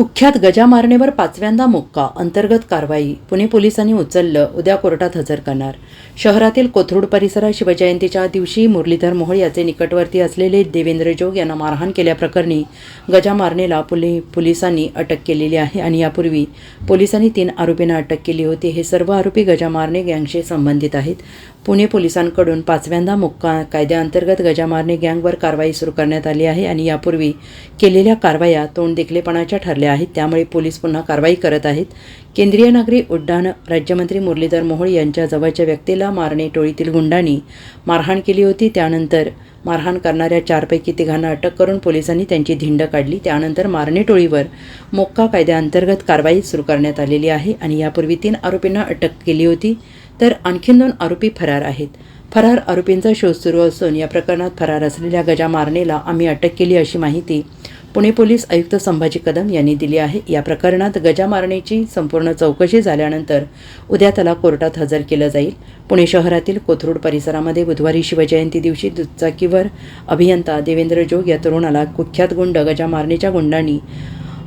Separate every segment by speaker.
Speaker 1: कुख्यात गजा मारणेवर पाचव्यांदा मोक्का अंतर्गत कारवाई पुणे पोलिसांनी उचललं उद्या कोर्टात हजर करणार. शहरातील कोथरूड परिसरात शिवजयंतीच्या दिवशी मुरलीधर मोहोळ याचे निकटवर्ती असलेले देवेंद्र जोग यांना मारहाण केल्याप्रकरणी गजा मारणेला पुले पोलिसांनी अटक केलेली आहे आणि यापूर्वी पोलिसांनी तीन आरोपींना अटक केली होती. हे सर्व आरोपी गजा मारणे गँगशी संबंधित आहेत. पुणे पोलिसांकडून पाचव्यांदा मुक्का कायद्याअंतर्गत गजामारने गँगवर कारवाई सुरू करण्यात आली आहे आणि यापूर्वी केलेल्या कारवाया तोंडदेखलेपणाच्या ठरल्या आहेत. त्यामुळे पोलीस पुन्हा कारवाई करत आहेत. केंद्रीय नागरी उड्डाण राज्यमंत्री मुरलीधर मोहोळ यांच्या जवळच्या व्यक्तीला मारणे टोळीतील गुंडांनी मारहाण केली होती. त्यानंतर मारहाण करणाऱ्या चारपैकी तिघांना अटक करून पोलिसांनी त्यांची धिंड काढली. त्यानंतर मारणे टोळीवर मोक्का कायद्याअंतर्गत कारवाई सुरू करण्यात आलेली आहे आणि यापूर्वी तीन आरोपींना अटक केली होती. तर आणखीन दोन आरोपी फरार आहेत. फरार आरोपींचा शोध सुरू असून या प्रकरणात फरार असलेल्या गजा मारणेला आम्ही अटक केली अशी माहिती पुणे पोलीस आयुक्त संभाजी कदम यांनी दिली आहे. या प्रकरणात गजा मारणेची संपूर्ण चौकशी झाल्यानंतर उद्या त्याला कोर्टात हजर केलं जाईल. पुणे शहरातील कोथरूड परिसरामध्ये बुधवारी शिवजयंती दिवशी दुचाकीवर अभियंता देवेंद्र जोग या तरुणाला कुख्यात गुंड गजा मारणेच्या गुंडांनी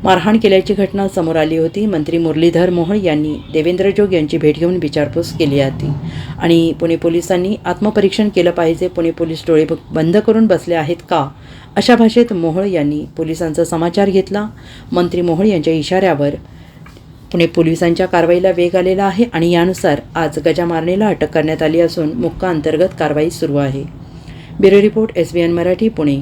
Speaker 1: मारहाण केल्याची घटना समोर आली होती. मंत्री मुरलीधर मोहोळ यांनी देवेंद्र जोग यांची भेट घेऊन विचारपूस केली होती. आणि पुणे पोलिसांनी आत्मपरीक्षण केलं पाहिजे. पुणे पोलीस डोळे बंद करून बसले आहेत का? अशा भाषेत मोहोळ यांनी पोलिसांचा समाचार घेतला. मंत्री मोहोळ यांच्या इशाऱ्यावर पुणे पोलिसांच्या कारवाईला वेग आलेला आहे आणि यानुसार आज गजामारणेला अटक करण्यात आली असून मुक्का अंतर्गत कारवाई सुरू आहे. Bureau report S B N Marathi Pune.